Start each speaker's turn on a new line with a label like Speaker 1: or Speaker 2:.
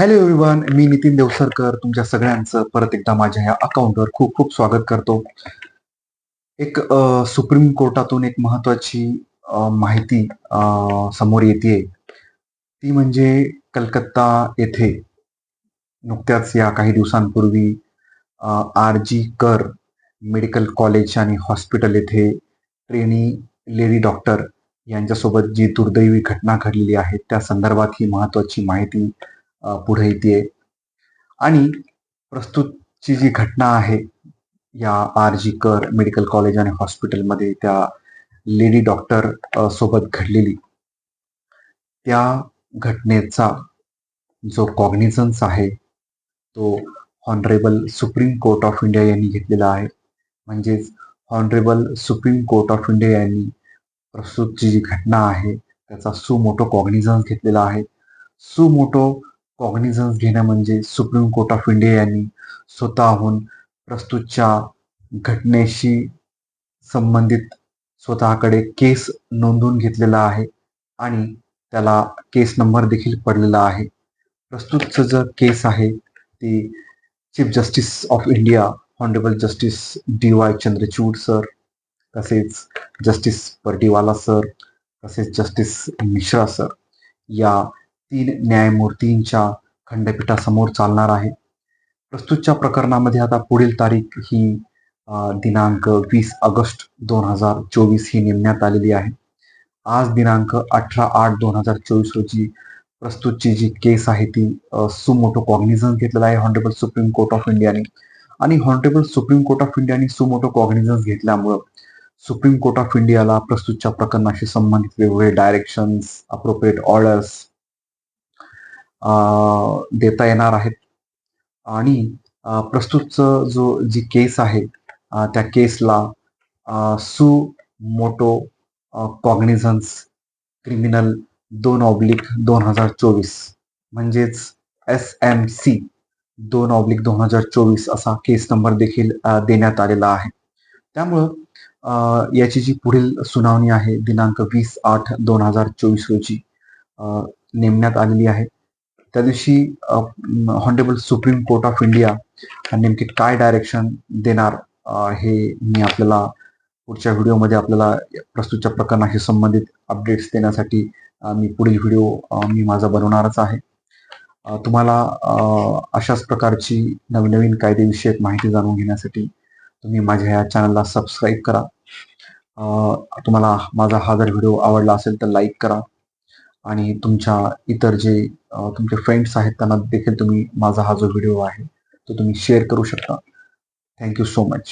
Speaker 1: Hello everyone मी नितीन देवसरकर तुमच्या सगळ्यांचं परत एकदा माझ्या ह्या अकाउंटवर खूप खूप स्वागत करतो. एक सुप्रीम कोर्टातून एक महत्वाची माहिती समोर येते ती म्हणजे कलकत्ता येथे नुकत्याच या काही दिवसांपूर्वी R G Kar medical college आणि हॉस्पिटल येथे ट्रेनी लेडी डॉक्टर यांच्यासोबत जी दुर्दैवी घटना घडलेली आहे त्या संदर्भात ही महत्वाची माहिती पुढे येते आणि प्रस्तुतची जी घटना आहे या R G Kar medical college आणि हॉस्पिटलमध्ये त्या लेडी डॉक्टर सोबत घडलेली. त्या घटनेचा जो कॉग्निझन्स आहे तो honourable supreme court of India यांनी घेतलेला आहे. म्हणजेच honourable supreme court of India यांनी प्रस्तुतची जी घटना आहे त्याचा सुमोटो कॉग्निझन्स घेतलेला आहे. सुमोटो कॉग्निझन्स घेणं म्हणजे सुप्रीम कोर्ट ऑफ इंडिया यांनी स्वतःहून प्रस्तुतच्या घटनेशी संबंधित स्वतःकडे केस नोंदवून घेतलेला आहे आणि त्याला केस नंबर देखील पडलेला आहे. प्रस्तुतचं जर केस आहे ती chief justice of India honourable justice D Y Chandrachud sir तसेच जस्टिस पर्टीवाला सर तसेच जस्टिस मिश्रा सर या तीन न्यायमूर्तींच्या खंडपीठासमोर चालणार आहे. प्रस्तुतच्या प्रकरणामध्ये आता पुढील तारीख ही दिनांक वीस ऑगस्ट दोन हजार चोवीस ही नेमण्यात आलेली आहे. आज दिनांक अठरा आठ दोन हजार चोवीस रोजी प्रस्तुतची जी केस आहे ती सुमोटो कॉग्निझन्स घेतलेला आहे हॉनरेबल सुप्रीम कोर्ट ऑफ इंडियाने आणि हॉनरेबल सुप्रीम कोर्ट ऑफ इंडियाने सुमोटो कॉग्निझन्स घेतल्यामुळं सुप्रीम कोर्ट ऑफ इंडियाला प्रस्तुतच्या प्रकरणाशी संबंधित वेगवेगळे डायरेक्शन्स अप्रोप्रिएट ऑर्डर्स देता येणार आहेत. आणि प्रस्तुतचं जो जी केस आहे त्या केसला सु मोटो कॉग्निझन्स क्रिमिनल दोन ऑब्लिक दोन हजार चोवीस म्हणजेच एस एम सी दोन ऑब्लिक दोन हजार चोवीस असा केस नंबर देखील देण्यात आलेला आहे. त्यामुळं याची जी पुढील सुनावणी आहे दिनांक वीस आठ दोन हजार चोवीस रोजी नेमण्यात आलेली आहे. त्या दिवशी honourable supreme court of India नेमके काय डायरेक्शन देणार हे मी आपल्याला पुढच्या व्हिडिओमध्ये आपल्याला प्रस्तुतच्या प्रकरणाशी संबंधित अपडेट्स देण्यासाठी मी पुढील व्हिडिओ मी माझा बनवणारच आहे. तुम्हाला अशाच प्रकारची नवीन नवीन कायदेविषयक माहिती जाणून घेण्यासाठी तुम्ही माझ्या या चॅनलला सबस्क्राईब करा. तुम्हाला माझा हा जर व्हिडिओ आवडला असेल तर लाईक करा. आणि तुमच्या इतर जे तुमचे फ्रेंड्स आहेत त्यांना देखील तुम्ही माझा हा जो व्हिडिओ आहे तो तुम्ही शेअर करू शकता. Thank you so much